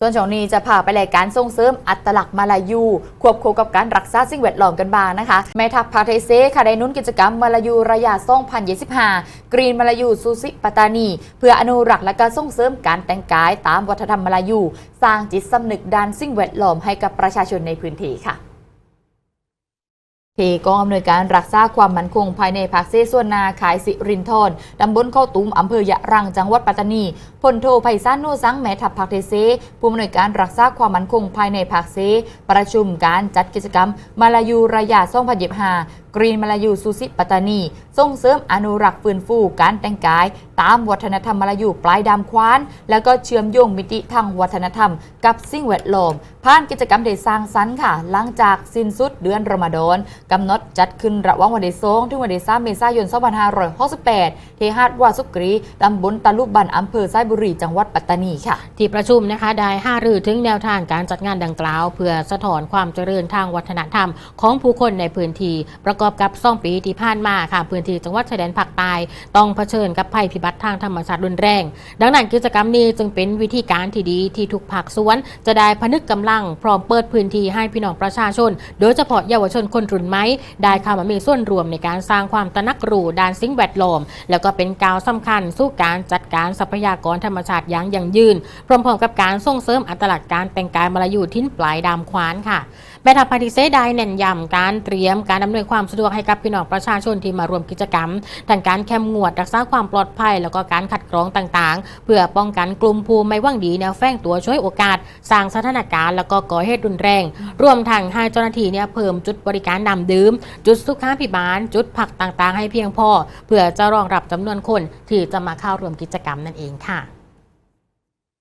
ส่วนช่วงนี้จะพาไปรายการส่งเสริมอัตลักษณ์มาลายู ควบคู่กับการรักษาสิ่งแวดล้อมกันบ้างนะคะ แม่ทัพพาเทเซค่ะได้นุ่นกิจกรรมมาลายูระยะ2025 กรีนมาลายูซูซิปัตตานี เพื่ออนุรักษ์และการส่งเสริมการแต่งกายตามวัฒนธรรมมาลายู สร้างจิตสำนึกด้านสิ่งแวดล้อมให้กับประชาชนในพื้นที่ค่ะ ที่กองอำนวยการรักษาความมั่นคงภายในภาคเซส่วนนาขายสิรินทรตำบลเข้าตุ้มอำเภอยะรังจังหวัดปัตตานีพลโทไพศาลโนสังแม่ทัพภาคเทเซผู้อำนวยการรักษาความมั่นคงภายในภาคเซประชุมการจัดกิจกรรมมาลายูระยะ2025 กรีนมาลายูซูซิปัตตานี ส่งเสริมอนุรักษ์ฟื้นฟู การแต่งกาย ตามวัฒนธรรมมาลายูปลายดำควาน แล้วก็เชื่อมโยงมิติทางวัฒนธรรม กับสิ่งแวดล้อมผ่านกิจกรรมได้สร้างสรรค์ค่ะ หลังจากสิ้นสุดเดือนรอมฎอนกำหนดจัดขึ้นระหว่างวันที่2ถึงวันที่3เมษายน 2568ที่หาดวาสุกรีตำบลตะลุบันอำเภอไซบุรีจังหวัดปัตตานีค่ะ ที่ประชุมนะคะได้ห้ารือถึงแนวทางการจัดงานดังกล่าว เพื่อสะท้อนความเจริญทางวัฒนธรรมของผู้คนในพื้นที่ประกอบกับซ่องปีที่ผ่านมาค่ะพื้นที่จังหวัดชายแดนภาคใต้ต้องเผชิญกับภัยพิบัติทางธรรมชาติรุนแรง ดังนั้นกิจกรรมนี้จึงเป็นวิธีการที่ดีที่ทุกภาคส่วน จะได้พนึกกำลัง พร้อมเปิดพื้นที่ให้พี่น้องประชาชน โดยเฉพาะเยาวชนคนรุ่นใหม่ได้เข้ามามีส่วนรวมในการสร้างความตระหนักรู้ด้านสิ่งแวดล้อมแล้วก็เป็นก้าวสำคัญสู่การจัดการทรัพยากรธรรมชาติอย่างยั่งยืน พร้อมๆกับการส่งเสริมอัตลักษณ์การแต่งกายมาลายูทิ้นปลายดามควานค่ะแม่ทัพพาทิเซได้เน้นย้ำการเตรียมการอำนวยความสะดวกให้กับพี่น้องประชาชนที่มารวมกิจกรรมทางการเข้มงวดรักษาความปลอดภัย แล้วก็การคัดกรองต่างๆ เพื่อป้องกันกลุ่มภูมิไม่ว่างดีแนวแฝงตัวช่วยโอกาส สร้างสถานการณ์แล้วก็ก่อเหตุรุนแรง รวมทั้งให้เจ้าหน้าที่เนี่ยเพิ่มจุดบริการนำดื่ม จุดสุขาพิบาล จุดผักต่างๆ ให้เพียงพอ เพื่อจะรองรับจำนวนคนที่จะมาเข้าร่วมกิจกรรมนั่นเองค่ะ